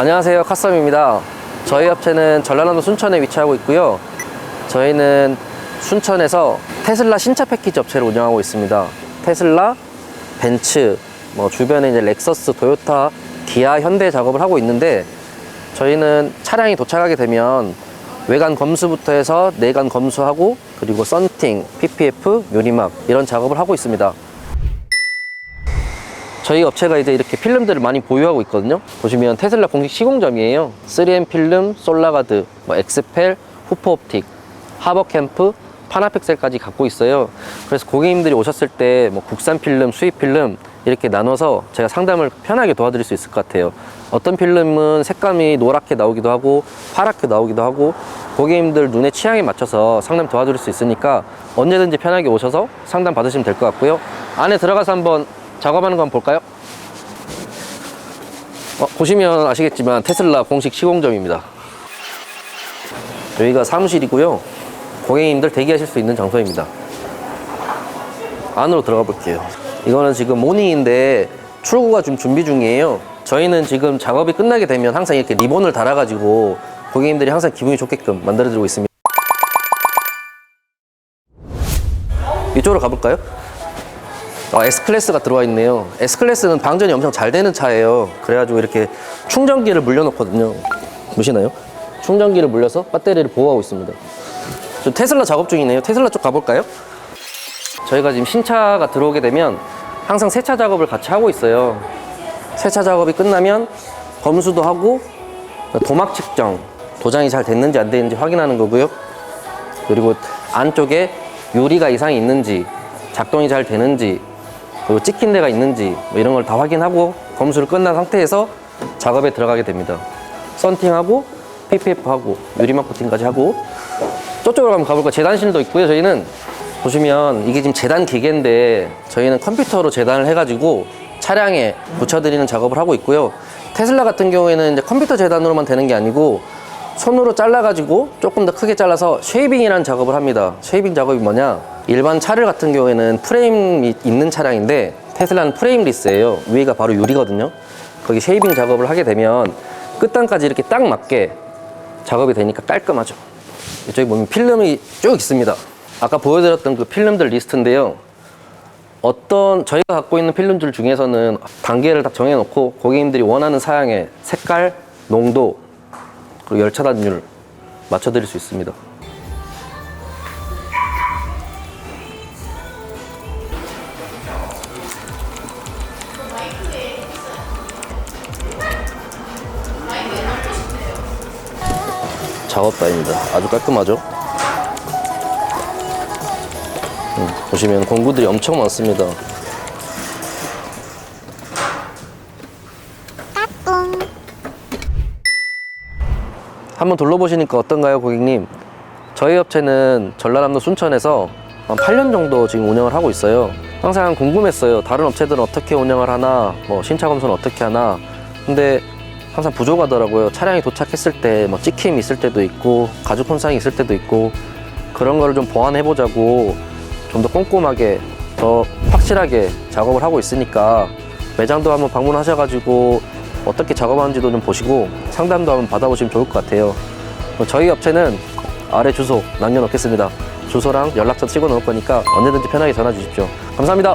안녕하세요. 카썸입니다. 저희 업체는 전라남도 순천에 위치하고 있고요. 저희는 순천에서 테슬라 신차 패키지 업체를 운영하고 있습니다. 테슬라, 벤츠, 뭐 주변에 이제 렉서스, 도요타, 기아, 현대 작업을 하고 있는데 저희는 차량이 도착하게 되면 외관 검수부터 해서 내관 검수하고 그리고 썬팅, PPF, 유리막 이런 작업을 하고 있습니다. 저희 업체가 이제 이렇게 필름들을 많이 보유하고 있거든요. 보시면 테슬라 공식 시공점이에요. 3M 필름, 솔라가드, 뭐 엑스펠, 후퍼옵틱, 하버캠프, 파나픽셀까지 갖고 있어요. 그래서 고객님들이 오셨을 때 뭐 국산 필름, 수입 필름 이렇게 나눠서 제가 상담을 편하게 도와드릴 수 있을 것 같아요. 어떤 필름은 색감이 노랗게 나오기도 하고 파랗게 나오기도 하고 고객님들 눈의 취향에 맞춰서 상담 도와드릴 수 있으니까 언제든지 편하게 오셔서 상담 받으시면 될 것 같고요. 안에 들어가서 한번 작업하는 거 한번 볼까요? 어, 보시면 아시겠지만 테슬라 공식 시공점입니다. 여기가 사무실이고요. 고객님들 대기하실 수 있는 장소입니다. 안으로 들어가 볼게요. 이거는 지금 모닝인데 출고가 좀 준비 중이에요. 저희는 지금 작업이 끝나게 되면 항상 이렇게 리본을 달아가지고 고객님들이 항상 기분이 좋게끔 만들어드리고 있습니다. 이쪽으로 가볼까요? 아, S클래스가 들어와 있네요. S클래스는 방전이 엄청 잘 되는 차예요. 그래가지고 이렇게 충전기를 물려놓거든요. 보시나요? 충전기를 물려서 배터리를 보호하고 있습니다. 저 테슬라 작업 중이네요. 테슬라 쪽 가볼까요? 저희가 지금 신차가 들어오게 되면 항상 세차 작업을 같이 하고 있어요. 세차 작업이 끝나면 검수도 하고 도막 측정, 도장이 잘 됐는지 안 됐는지 확인하는 거고요. 그리고 안쪽에 유리가 이상이 있는지, 작동이 잘 되는지, 그리고 찍힌 데가 있는지 뭐 이런 걸 다 확인하고 검수를 끝난 상태에서 작업에 들어가게 됩니다. 썬팅하고 PPF하고 유리막 코팅까지 하고 저쪽으로 가면 가볼까 재단실도 있고요. 저희는 보시면 이게 지금 재단 기계인데 저희는 컴퓨터로 재단을 해가지고 차량에 붙여드리는 작업을 하고 있고요. 테슬라 같은 경우에는 이제 컴퓨터 재단으로만 되는 게 아니고 손으로 잘라가지고 조금 더 크게 잘라서 쉐이빙이라는 작업을 합니다. 쉐이빙 작업이 뭐냐? 일반 차를 같은 경우에는 프레임이 있는 차량인데 테슬라는 프레임리스예요. 위가 바로 유리거든요. 거기 쉐이빙 작업을 하게 되면 끝단까지 이렇게 딱 맞게 작업이 되니까 깔끔하죠. 이쪽에 보면 필름이 쭉 있습니다. 아까 보여드렸던 그 필름들 리스트인데요. 어떤 저희가 갖고 있는 필름들 중에서는 단계를 다 정해놓고 고객님들이 원하는 사양의 색깔, 농도, 그리고 열 차 단율 맞춰드릴 수 있습니다. 작업다입니다. 아주 깔끔하죠? 음, 보시면 공구들이 엄청 많습니다. 한번 둘러보시니까 어떤가요, 고객님? 저희 업체는 전라남도 순천에서 한 8년 정도 지금 운영을 하고 있어요. 항상 궁금했어요. 다른 업체들은 어떻게 운영을 하나, 뭐 신차 검수는 어떻게 하나. 근데 항상 부족하더라고요. 차량이 도착했을 때 뭐 찍힘 있을 때도 있고 가죽 손상이 있을 때도 있고 그런 거를 좀 보완해 보자고 좀 더 꼼꼼하게 더 확실하게 작업을 하고 있으니까 매장도 한번 방문하셔가지고 어떻게 작업하는지도 좀 보시고 상담도 한번 받아보시면 좋을 것 같아요. 뭐 저희 업체는 아래 주소 남겨놓겠습니다. 주소랑 연락처 찍어 놓을 거니까 언제든지 편하게 전화 주십시오. 감사합니다.